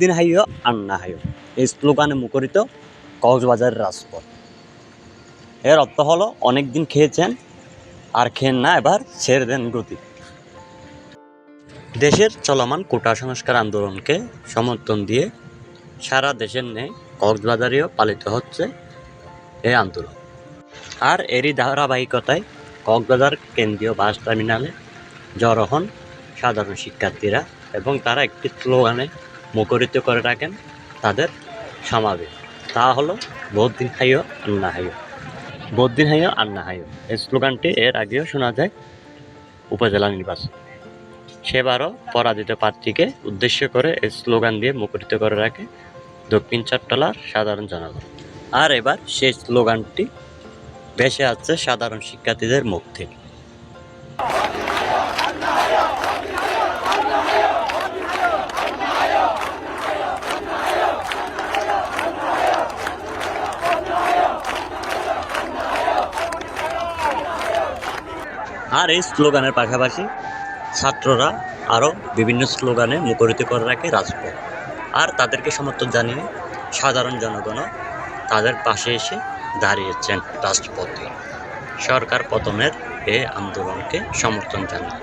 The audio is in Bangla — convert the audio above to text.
দিন হাইও আর না হাইও। এই স্লোগানে মুখরিত কক্সবাজারের রাজপথ। এর অর্থ হলো অনেক দিন খেয়েছেন আর খেন না, এবার ছেড়ে দেন গতি। দেশের চলমান কোটা সংস্কার আন্দোলনকে সমর্থন দিয়ে সারা দেশের নেই কক্সবাজারেও পালিত হচ্ছে এই আন্দোলন। আর এরই ধারাবাহিকতায় কক্সবাজার কেন্দ্রীয় বাস টার্মিনালে জড়ো হন সাধারণ শিক্ষার্থীরা এবং তারা একটি স্লোগানে মুখরিত করে রাখেন, তাদের সমাবে। তা হলো বদ্দিন হাইও আন্না হাইও বদ্দিন হাইও আন্না হাইও এই স্লোগানটি এর আগেও শোনা যায় উপজেলা নির্বাচন। সেবারও পরাজিত প্রার্থীকে উদ্দেশ্য করে এই স্লোগান দিয়ে মুখরিত করে রাখে দক্ষিণ চারতলার সাধারণ জনগণ। আর এবার সেই স্লোগানটি ভেসে আসছে সাধারণ শিক্ষার্থীদের মুখ থেকে। আর এই স্লোগানের পাশাপাশি ছাত্ররা আরও বিভিন্ন স্লোগানে মুখরিত করে রাখে রাজপথ। আর তাদেরকে সমর্থন জানিয়ে সাধারণ জনগণও তাদের পাশে এসে দাঁড়িয়েছেন রাষ্ট্রপতি সরকার পতনের এ আন্দোলনকে সমর্থন জানায়।